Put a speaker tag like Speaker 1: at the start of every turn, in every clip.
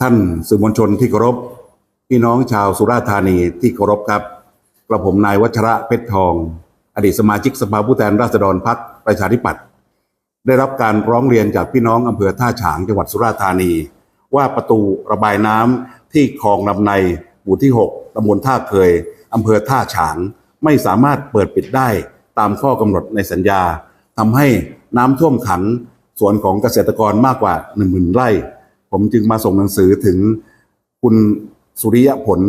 Speaker 1: ท่านสื่อมวลชนที่เคารพพี่น้องชาวสุราษฎร์ธานีที่เคารพครับ กระผมนายวัชระเพชรทอง อดีตสมาชิกสภาผู้แทนราษฎรพักประชาธิปัตย์ได้รับการร้องเรียนจากพี่น้องอำเภอท่าฉางจังหวัดสุราษฎร์ธานี ว่าประตูระบายน้ำที่คลองลำในหมู่ที่ 6ตำบลท่าเคยอำเภอท่าฉางไม่สามารถเปิดปิดได้ตามข้อกำหนดในสัญญาทำให้น้ำท่วมขังสวนของเกษตรกรมากกว่า1 0,000ไร่ ผมจึงมาส่งหนังสือถึงคุณสุริยผล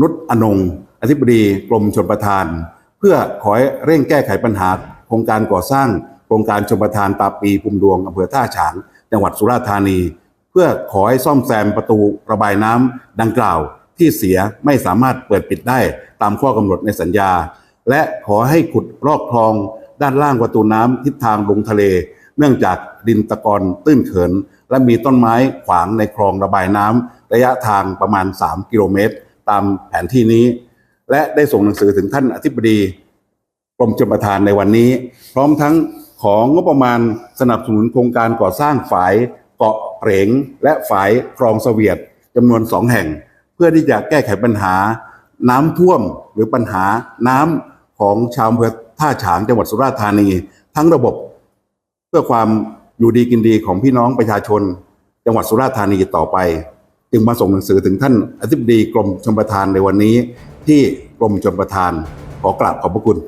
Speaker 1: นุชอนงอธิบดีกรมชลประทาน เพื่อขอให้เร่งแก้ไขปัญหาโครงการก่อสร้างโครงการชลประทานตาปีภูมิดวงอำเภอท่าฉางจังหวัดสุราษฎร์ธานี เพื่อขอให้ซ่อมแซมประตูระบายน้ำดังกล่าวที่เสียไม่สามารถเปิดปิดได้ตามข้อกำหนดในสัญญา และขอให้ขุดลอกคลองด้านล่างประตูน้ำทิศทางลงทะเล เนื่องจากดินตะกอนตื้นเขิน และมีต้นไม้ขวางในคลองระบายน้ำระยะทางประมาณ 3 กิโลเมตร ตามแผนที่นี้ และได้ส่งหนังสือถึงท่านอธิบดีกรมชลประทานในวันนี้ พร้อมทั้งของงบประมาณสนับสนุนโครงการก่อสร้างฝายเกาะเหรงและฝายคลองเสวียดจำนวนสองแห่ง เพื่อที่จะแก้ไขปัญหาน้ำท่วมหรือปัญหาน้ำของชาวอำเภอท่าฉางจังหวัดสุราษฎร์ธานี ทั้งระบบ เพื่อความอยู่ดีกินดีของพี่น้องประชาชน จังหวัดสุราษฎร์ธานีต่อไป จึงมาส่งหนังสือถึงท่านอธิบดีกรมชลประทานในวันนี้ ที่กรมชลประทานขอกราบขอบพระคุณ